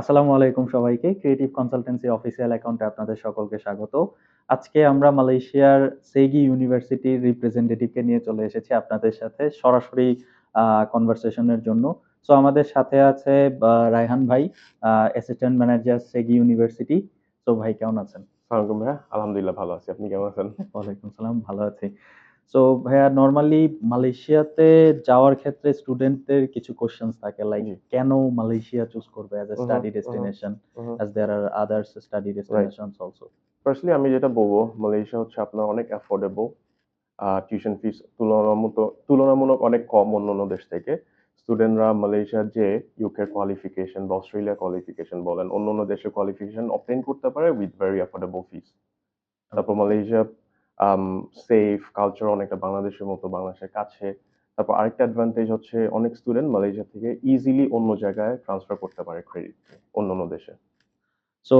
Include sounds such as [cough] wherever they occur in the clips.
আসসালামু আলাইকুম সবাইকে। ক্রিয়েটিভ কনসালটেন্সি অফিসিয়াল অ্যাকাউন্টে আপনাদের সকলকে স্বাগত। আজকে আমরা মালয়েশিয়ার সেগি ইউনিভার্সিটির রিপ্রেজেন্টেটিভকে নিয়ে চলে এসেছি আপনাদের সাথে সরাসরি কনভারসেশনের জন্য। সো আমাদের সাথে আছে রায়হান ভাই অ্যাসিস্ট্যান্ট ম্যানেজার সেগি ইউনিভার্সিটি তো ভাই কেমন আছেন? আলহামদুলিল্লাহ ভালো আছি। আপনি কেমন আছেন? ওয়ালাইকুম সালাম ভালো আছি। সো ভাইয়া নর্মালি মালয়েশিয়াতে যাওয়ার ক্ষেত্রে স্টুডেন্টদের কিছু কোশ্চেন্স থাকে লাইক কেন মালয়েশিয়া চুজ করবে as a study destination as there are other study destinations also. Firstly আমি যেটা বলব মালয়েশিয়া হচ্ছে আপনার অনেক অ্যাফোর্ডেবল টিউশন ফিস তুলনামূলক তুলনামূলক অনেক কম অন্যান্য দেশ থেকে। স্টুডেন্টরা মালয়েশিয়ার যে ইউকের কোয়ালিফিকেশন বা অস্ট্রেলিয়া কোয়ালিফিকেশন বলেন অন্য অন্য দেশের কোয়ালিফিকেশন অবটেন করতে পারে উইথ ভেরি অ্যাফোর্ডেবল ফিস তারপর মালয়েশিয়া সেফ কালচার অনেকটা বাংলাদেশের মতো বাংলাদেশের কাছে। তারপর আরেকটা অ্যাডভান্টেজ হচ্ছে অনেক স্টুডেন্ট মালয়েশিয়া থেকে ইজিলি অন্য জায়গায় ট্রান্সফার করতে পারে ক্রেডিট অন্য অন্য দেশে। সো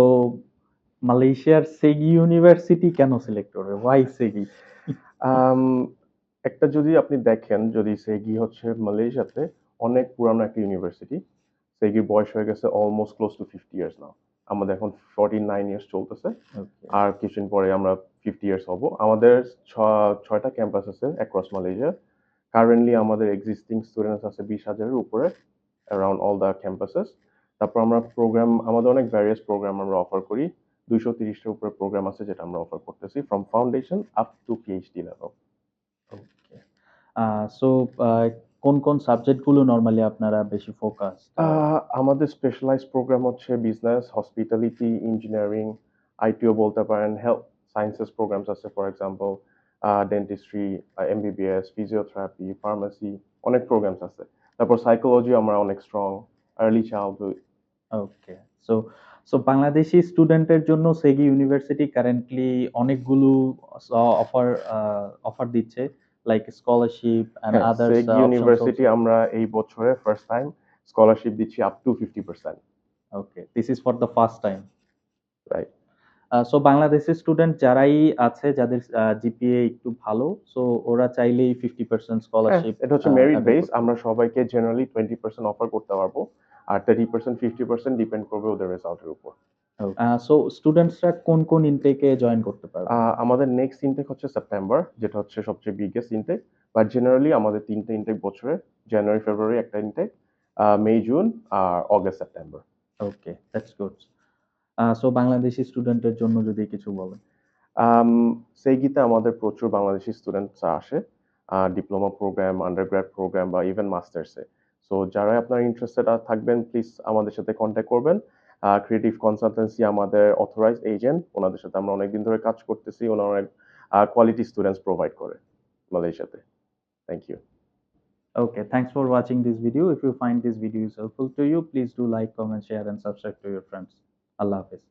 মালয়েশিয়ার সেগি ইউনিভার্সিটি কেন সিলেক্ট করবে? ওয়াই সেগি [laughs] একটা যদি আপনি দেখেন যদি সেগি হচ্ছে মালয়েশিয়াতে অনেক পুরানো একটা ইউনিভার্সিটি সেগির বয়স হয়ে গেছে almost close to fifty years now আমাদের এখন ফর্টি নাইন ইয়ার্স চলতেছে আর কিছুদিন পরে আমরা ফিফটি ইয়ার্স হব। আমাদের ছ- ছয়টা ক্যাম্পাস আছে অ্যাক্রস মালয়েশিয়া কারেন্টলি আমাদের এক্সিস্টিং স্টুডেন্টস আছে বিশ হাজারের উপরে অ্যারাউন্ড অল দ্য ক্যাম্পাসেস তারপর আমরা প্রোগ্রাম আমাদের অনেক ভ্যারিয়াস প্রোগ্রাম আমরা অফার করি। দুইশো তিরিশটার উপরে প্রোগ্রাম আছে যেটা আমরা অফার করতেছি from foundation up to PhD level so কোন কোন সাবজেক্টগুলো নর্মালি আপনারা বেশি ফোকাস আমাদের স্পেশালাইজ প্রোগ্রাম হচ্ছে বিজনেস হসপিটালিটি ইঞ্জিনিয়ারিং আইটিও বলতে পারেন হেলথ সায়েন্সেস প্রোগ্রামস আছে for example dentistry MBBS physiotherapy pharmacy অনেক প্রোগ্রামস আছে। তারপর সাইকোলজি আমরা অনেক strong early childhood okay so so Bangladeshi স্টুডেন্টের জন্য সেগি ইউনিভার্সিটি কারেন্টলি অনেকগুলো অফার অফার দিচ্ছে। Like scholarship and others university আমরা এই বছরে ফার্স্ট টাইম স্কলারশিপ দিচ্ছি up to fifty percent okay this is for the first time Right. So Bangladeshi student যারাই আছে যাদের জিপিএ একটু ভালো সো ওরা চাইলেই ফিফটি পার্সেন্ট স্কলারশিপ এটা হচ্ছে মেরিট বেস আমরা সবাইকে জেনারেলি টোয়েন্টি পার্সেন্ট অফার করতে পারব আর thirty percent fifty percent depend করবে ওদের রেজাল্টের উপর। সো স্টুডেন্টসরা কোন কোন ইনটেকে জয়েন করতে পারবে? আমাদের নেক্সট ইনটেক হচ্ছে সেপ্টেম্বর যেটা হচ্ছে সবচেয়ে বিগেস্ট ইনটেক বাট জেনারেলি আমাদের তিনটে ইনটেক বছরে জানুয়ারি ফেব্রুয়ারি একটা intake May June R August September okay that's good so Bangladeshi স্টুডেন্টের জন্য যদি কিছু বলেন। সেই গীতে আমাদের প্রচুর বাংলাদেশি স্টুডেন্টস আসে ডিপ্লোমা প্রোগ্রাম আন্ডারগ্রাড প্রোগ্রাম বা ইভেন মাস্টার্সে সো যারা আপনার ইন্টারেস্টেড থাকবেন প্লিজ আমাদের সাথে কন্ট্যাক্ট করবেন। ক্রিয়েটিভ কনসালটেন্সি আমাদের অথরাইজড এজেন্ট ওনাদের সাথে আমরা অনেকদিন ধরে কাজ করতেছি। ওনারা অনেক কোয়ালিটি স্টুডেন্টস প্রোভাইড করে মালয়েশিয়াতে thank you okay thanks for watching this video if you find this video is helpful to you please do like comment share and subscribe to your friends আল্লাহ হাফেজ।